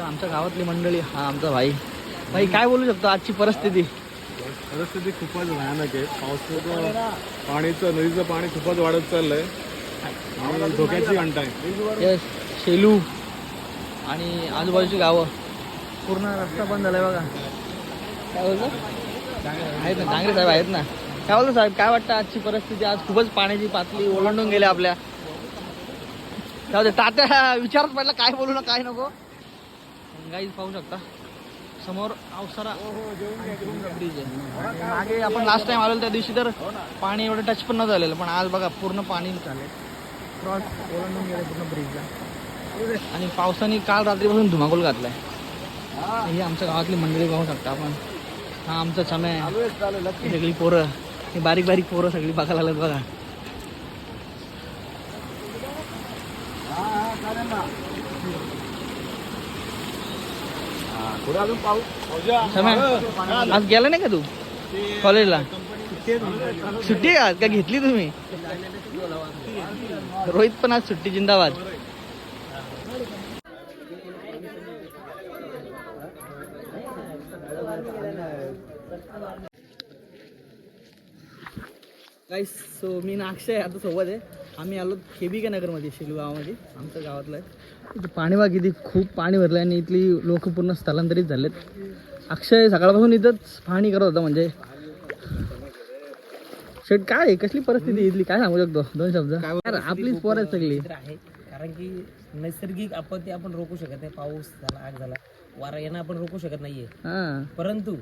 आमच्या गावातली मंडळी हा आमचा भाई. भाई काय बोलू शकतो आजची परिस्थिती? परिस्थिती खूपच भयानक आहे. पावसाचं पाणीचं नदीचं पाणी खूपच वाढत चाललंय. आणि धोक्याची घंटा आहे. येस शेलू आणि आजूबाजूची गावं. पूर्ण रस्ता बंद झालाय बघा. काय बोलतो? आहेत ना डांगरे साहेब आहेत ना. काय बोलतो साहेब काय वाटतं आजची परिस्थिती? आज खूपच पाण्याची पातळी ओलांडून गेल्या आपल्या. जाऊ दे तात्या विचारच पडला काय बोलू ना काय नको. गाईज पाहू शकता समोर अवसरा ब्रिज आहे मागे आपण लास्ट टाइम आलो त्या दिवशी तर पाणी एवढं टच पण नव्हतं झालेलं पण आज बघा पूर्ण पाणी चालेल क्रॉस ओलांडून गेले पूर्ण ब्रिजला आणि पावसाने काल रात्रीपासून धुमाकूल घातलाय. ही. आमच्या गावातली मंडळी पाहू शकता आपण. हा आमचा समय ही सगळी पोरं. ही बारीक बारीक पोरं सगळी बघायला लागत बघा. आज गेला नाही का तू? कॉलेजला? सुट्टी आहे आज? का घेतली तुम्ही? रोहित पण आज सुट्टी जिंदाबाद. गाईस सो मी ना अक्षय आता सोबत आहे. आम्ही आलो केबिका नगरमध्ये शेलू गावामध्ये आमच्या गावातलं आहे इथं पाणी किती खूप पाणी भरलं आणि इथली लोक पूर्ण स्थलांतरित झालेत. अक्षय सकाळपासून इथंच पाहणी करत होता म्हणजे. शेट काय आहे? कसली परिस्थिती इथली? काय सांगू शकतो? दोन शब्द. यार, आपलीच पोर आहेत सगळी. आहे. कारण की नैसर्गिक आपत्ती आपण रोखू शकत नाही. पाऊस झाला आग झाला. वारा यांना आपण रोखू शकत नाहीये. परंतु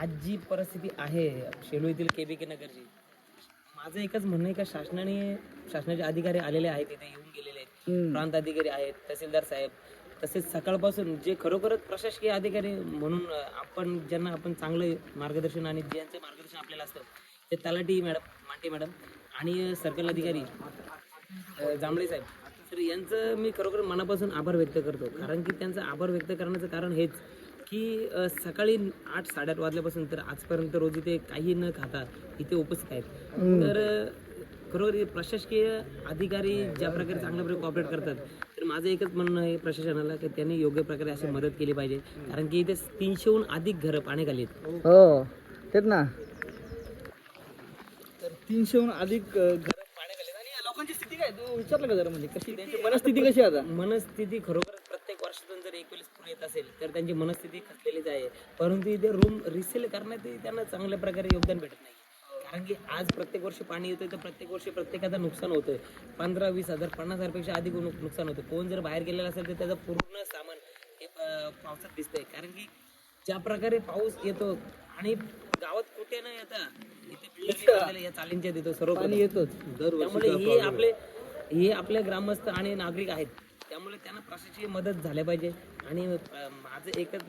आज जी परिस्थिती आहे शेलू येथील केबी के नगरची माझं एकच म्हणणं आहे का शासनाने शासनाचे अधिकारी आलेले आहेत इथे येऊन गेलेले आहेत. प्रांत अधिकारी आहेत तहसीलदार साहेब. तसेच सकाळपासून जे खरोखरच प्रशासकीय अधिकारी म्हणून आपण ज्यांना आपण चांगलं मार्गदर्शन आणि ज्यांचं मार्गदर्शन आपल्याला असतं ते तलाठी मॅडम मांटे मॅडम आणि सर्कल अधिकारी जांभळे साहेब. तर यांचं मी खरोखर मनापासून आभार व्यक्त करतो. कारण की त्यांचं आभार व्यक्त करण्याचं कारण हेच. की सकाळी आठ साडेआठ वाजल्यापासून तर आजपर्यंत रोजी ते काही न खाता इथे उपस्थित आहेत. तर खरोखर प्रशासकीय अधिकारी ज्या प्रकारे चांगल्या प्रकारे कॉपरेट करतात तर माझं एकच म्हणणं आहे प्रशासनाला की त्यांनी योग्य प्रकारे अशी मदत केली पाहिजे. कारण की इथे तीनशेहून अधिक घरं पाण्याखाली आहेत. हो तेच ना. तर तीनशेहून अधिक घर पाण्याखाली आहेत. आणि या लोकांची स्थिती काय तू विचारलं का जरा म्हणजे कशी? त्यांची मनस्थिती कशी आहे आता? मनस्थिती जर येत असेल तर त्यांची मनस्थिती खचलेलीच आहे. परंतु इथे रूम रिसेल करण्यात त्यांना चांगल्या प्रकारे योगदान भेटत नाही. कारण की आज प्रत्येक वर्षी पाणी येतंय तर प्रत्येक वर्षी प्रत्येकाचं नुकसान होतंय. पंधरा वीस हजार पन्नास हजारपेक्षा अधिक नुक- नुकसान होतं. कोण जर बाहेर गेलेला असेल तर त्याचं पूर्ण सामान हे पावसात दिसतंय. कारण की ज्या प्रकारे पाऊस येतो आणि गावात कुठे न येता इथे या चालींच्या देतो सर्व पाणी येतोच. त्यामुळे हे आपले हे आपले ग्रामस्थ आणि नागरिक आहेत. त्यामुळे त्यांना प्रशासकीय मदत झाल्या पाहिजे. आणि माझं एकच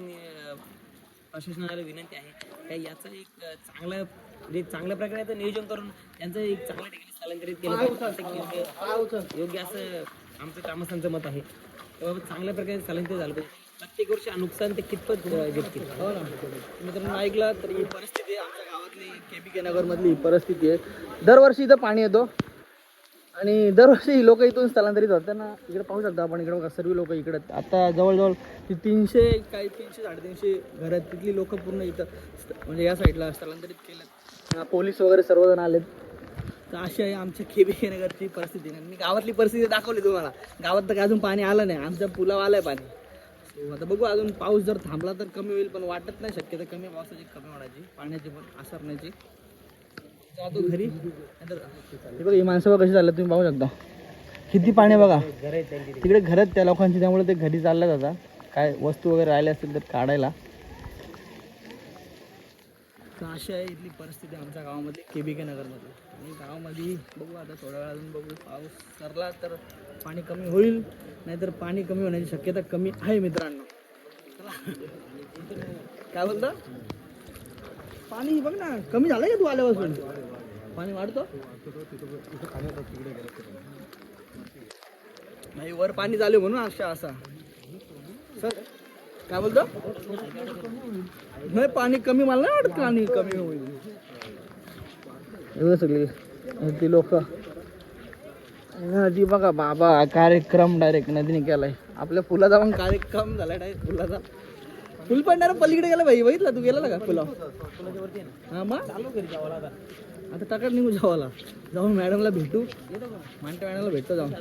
प्रशासनाला विनंती आहे का याचं एक चांगलं म्हणजे चांगल्या प्रकारे याचं नियोजन करून त्यांचं एक चांगल्या ठिकाणी स्थलांतरित केलं. योग्य योग्य असं आमचं ग्रामस्थांचं मत आहे. तेव्हा चांगल्या प्रकारे स्थलांतरित झालं पाहिजे. प्रत्येक वर्षी नुकसान ते कितपत झेपतील हो मित्रांनो ऐकला तर ही परिस्थिती आहे आमच्या गावातली केबी के नगर मधली ही परिस्थिती आहे. दरवर्षी इथं पाणी येतो. आणि दरवर्षी लोक इथून स्थलांतरित होतात. ना इकडे पाहू शकता आपण इकडे बघा सर्व लोक इकडे आता जवळजवळ ती तीनशे काही तीनशे साडेतीनशे घर आहेत. तिथली लोक पूर्ण इथं म्हणजे या साईडला स्थलांतरित केलं पोलीस वगैरे सर्वजण आलेत. तर अशी आहे आमच्या केबी नगरची परिस्थिती. नाही मी गावातली परिस्थिती दाखवली तुम्हाला. गावात तर अजून पाणी आलं नाही. आमच्या पुलावर आहे पाणी. आता बघू अजून पाऊस जर थांबला तर कमी होईल पण वाटत नाही. शक्यता कमी पावसाची कमी होण्याची पाण्याची पण असरण्याची जातो घरी. हे बघा ही माणसं बघा कशी चाललं तुम्ही पाहू शकता. किती पाणी आहे बघा. तिकडे घर त्या लोकांची त्यामुळे ते घरी चाललं जातात काय वस्तू वगैरे राहिल्या असतील तर काढायला. तर अशी आहे इथली परिस्थिती आमच्या गावामध्ये के बी के नगरमध्ये आणि गावामध्ये बघू आता थोड्या वेळा अजून बघू. पाऊस सरला तर पाणी कमी होईल नाहीतर पाणी कमी होण्याची शक्यता कमी आहे मित्रांनो. काय बोलता? पाणी बघ ना कमी झालंय का तू आल्यापासून? पाणी वाढतो? नाही वर पाणी झालं म्हणून अक्षा असा. सर काय बोलतो? नाही पाणी कमी मला नाही वाटत पाणी कमी होईल. एवढं सगळी ती लोक. नदी बघा बाबा कार्यक्रम डायरेक्ट नदीने केलाय. आपल्या पुलाचा पण कार्यक्रम झाला डायरेक्ट पुलाचा. फुल पडणार पलीकडे गेला भाई बघितला तू? गेला का पुला पुलाच्या वरती आहे ना. हा मग? आता टाकत निघू जावाला जाऊन मॅडमला भेटू. मांटे मॅडमला भेटतो जाऊन.